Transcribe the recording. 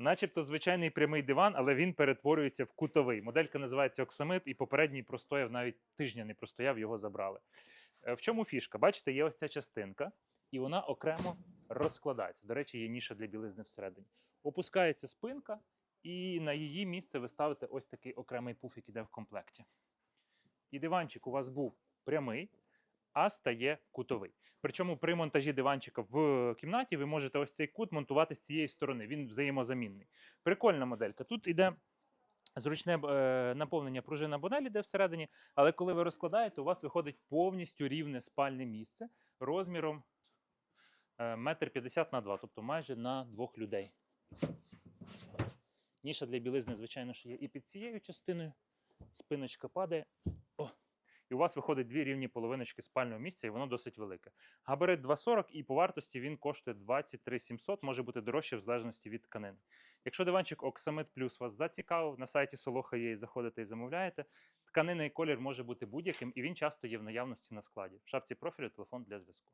Начебто звичайний прямий диван, але він перетворюється в кутовий. Моделька називається Оксамит, і попередній простояв навіть тижня не простояв, його забрали. Е, В чому фішка? Бачите, є ось ця частинка, і вона окремо розкладається. До речі, є ніша для білизни всередині. Опускається спинка, і на її місце ви ставите ось такий окремий пуф, який йде в комплекті. І диванчик у вас був прямий, а стає кутовий. Причому при монтажі диванчика в кімнаті ви можете ось цей кут монтувати з цієї сторони. Він взаємозамінний. Прикольна моделька. Тут іде зручне е, наповнення пружина бонель іде всередині, але коли ви розкладаєте, у вас виходить повністю рівне спальне місце розміром е, метр п'ятдесят на два, тобто майже на двох людей. Ніша для білизни, звичайно, що є і під цією частиною. Спиночка падає. І у вас виходить дві рівні половиночки спального місця, і воно досить велике. Габарит 2,40 і по вартості він коштує 23 700, може бути дорожче в залежності від тканини. Якщо диванчик Оксамит Плюс вас зацікавив, на сайті Солоха є заходите і замовляєте. Тканина і колір може бути будь-яким, і він часто є в наявності на складі. В шапці профілю телефон для зв'язку.